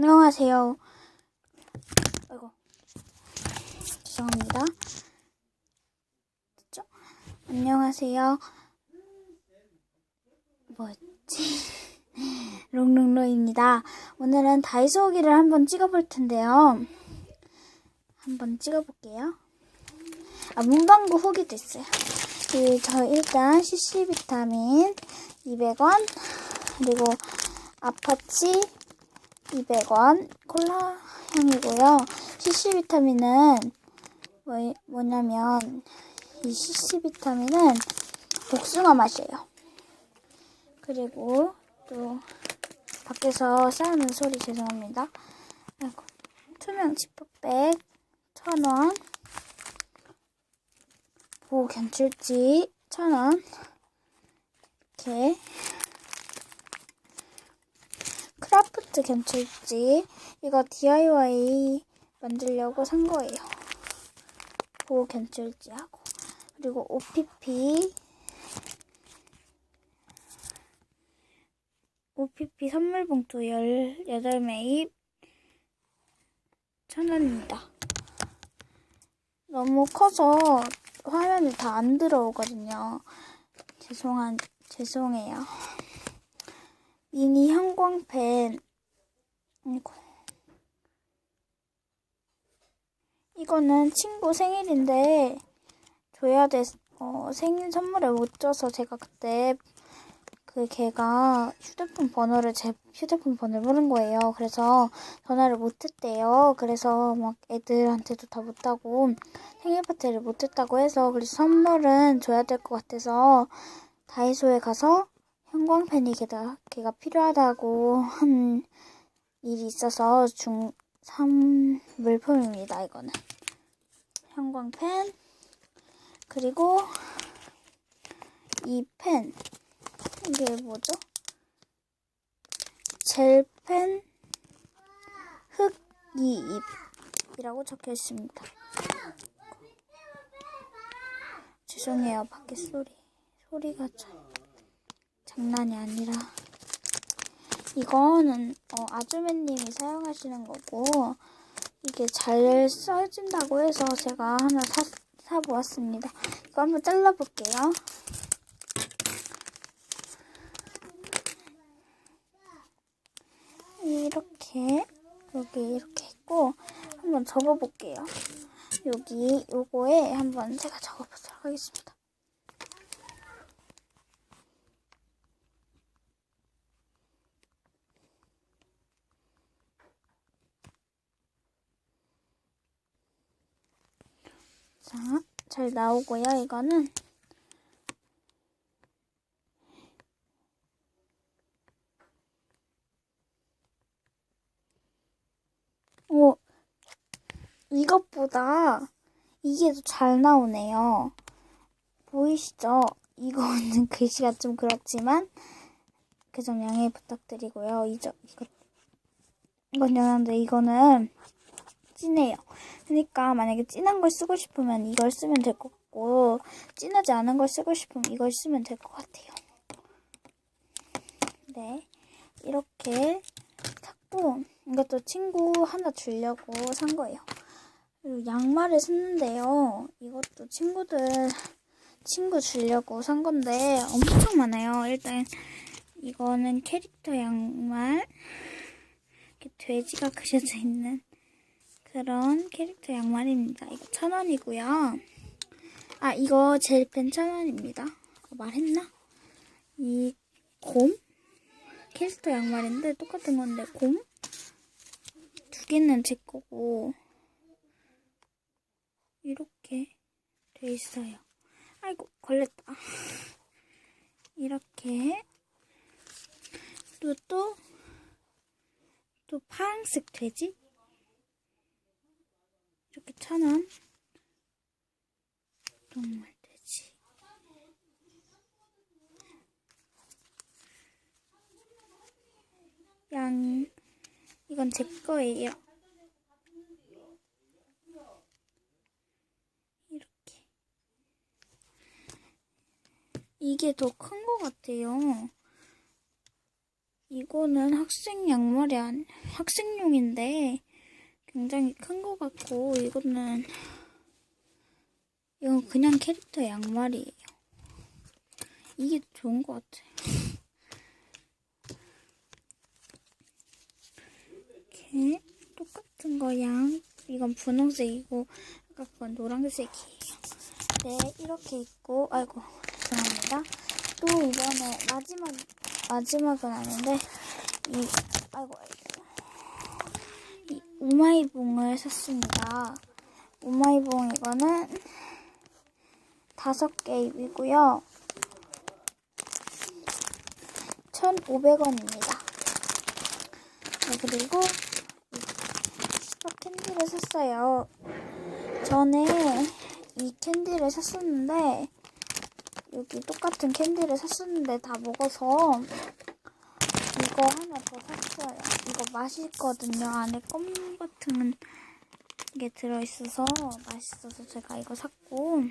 안녕하세요. 아이고. 죄송합니다. 됐죠? 안녕하세요. 뭐였지? 롱롱로입니다. 오늘은 다이소 후기를 한번 찍어볼 텐데요. 한번 찍어볼게요. 아, 문방구 후기도 있어요. 그, 저 일단 CC 비타민 200원, 그리고 아파치 200원 콜라 향이고요. CC 비타민은 뭐, 뭐냐면 이 CC 비타민은 복숭아 맛이에요. 그리고 또 밖에서 싸우는 소리 죄송합니다. 아이고, 투명 지퍼백 1000원 보호 견출지 1000원 이렇게 크라프트 견출지 이거 DIY 만들려고 산 거예요. 보호 견출지하고 그리고 OPP OPP 선물 봉투 18매입 1000원입니다. 너무 커서 화면에 다안 들어오거든요. 죄송한, 죄송해요. 미니 형광펜. 아이고. 이거는 친구 생일인데, 줘야 돼, 어, 생일 선물을 못 줘서 제가 그때 그 걔가 휴대폰 번호를 제 휴대폰 번호를 모른 거예요. 그래서 전화를 못 했대요. 그래서 막 애들한테도 다 못하고 생일 파티를 못 했다고 해서 그래서 선물은 줘야 될 것 같아서 다이소에 가서 형광펜이 걔가, 필요하다고 한 일이 있어서 중3 물품입니다. 이거는 형광펜 그리고 이 펜. 이게 뭐죠? 젤펜 흑이잎이라고 적혀 있습니다. 죄송해요, 밖에 소리. 소리가 참 장난이 아니라. 이거는 어, 아주매님이 사용하시는 거고 이게 잘 써진다고 해서 제가 하나 사, 사보았습니다. 이거 한번 잘라볼게요. 이렇게 여기 이렇게 있고 한번 접어볼게요. 여기 요거에 한번 제가 적어보도록 하겠습니다. 자, 잘 나오고요. 이거는 어, 이것보다 이게 더 잘 나오네요. 보이시죠? 이거는 글씨가 좀 그렇지만 그 점 양해 부탁드리고요. 이저, 이거, 이건 연한데 이거는 진해요. 그러니까 만약에 진한 걸 쓰고 싶으면 이걸 쓰면 될 것 같고 진하지 않은 걸 쓰고 싶으면 이걸 쓰면 될 것 같아요. 네, 이렇게 샀고 이것도 친구 하나 주려고 산 거예요. 그리고 양말을 샀는데요. 이것도 친구들 친구 주려고 산 건데 엄청 많아요. 일단 이거는 캐릭터 양말 이렇게 돼지가 그려져 있는 그런 캐릭터 양말입니다. 이거 천 원이고요. 아 이거 젤펜 천 원입니다. 어, 말했나? 이 곰? 캐릭터 양말인데 똑같은 건데 곰? 두 개는 제 거고 이렇게 돼 있어요. 아이고 걸렸다. 이렇게 또또또 파란색 돼지 이렇게 천 원. 정말 돼지. 양 이건 제 거예요. 이렇게. 이게 더 큰 것 같아요. 이거는 학생 양말이 안, 학생용인데 굉장히 큰 것 같고 이거는 이건 그냥 캐릭터 양말이에요. 이게 좋은 것 같아요. 이렇게 똑같은 거양 이건 분홍색이고 아까 그건 노란색이에요. 네 이렇게 있고 아이고 죄송합니다. 또 이번에 마지막 마지막은 아닌데 이 아이고 아이고 이 우마이봉을 샀습니다. 우마이봉 이거는 다섯 개 입이고요. 1,500원입니다. 네, 그리고 이 슈퍼 캔디를 샀어요. 전에 이 캔디를 샀었는데 여기 똑같은 캔디를 샀었는데 다 먹어서 이거 하나 더 샀어요. 이거 맛있거든요. 안에 껌 같은 게 들어있어서 맛있어서 제가 이거 샀고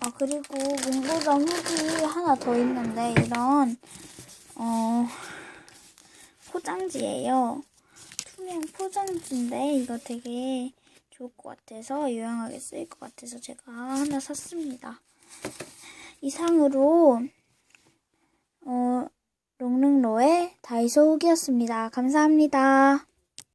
아 그리고 문고점 후기 하나 더 있는데 이런 어 포장지예요. 투명 포장지인데 이거 되게 좋을 것 같아서 유용하게 쓰일 것 같아서 제가 하나 샀습니다. 이상으로 어 롱롱로의 다이소 후기였습니다. 감사합니다.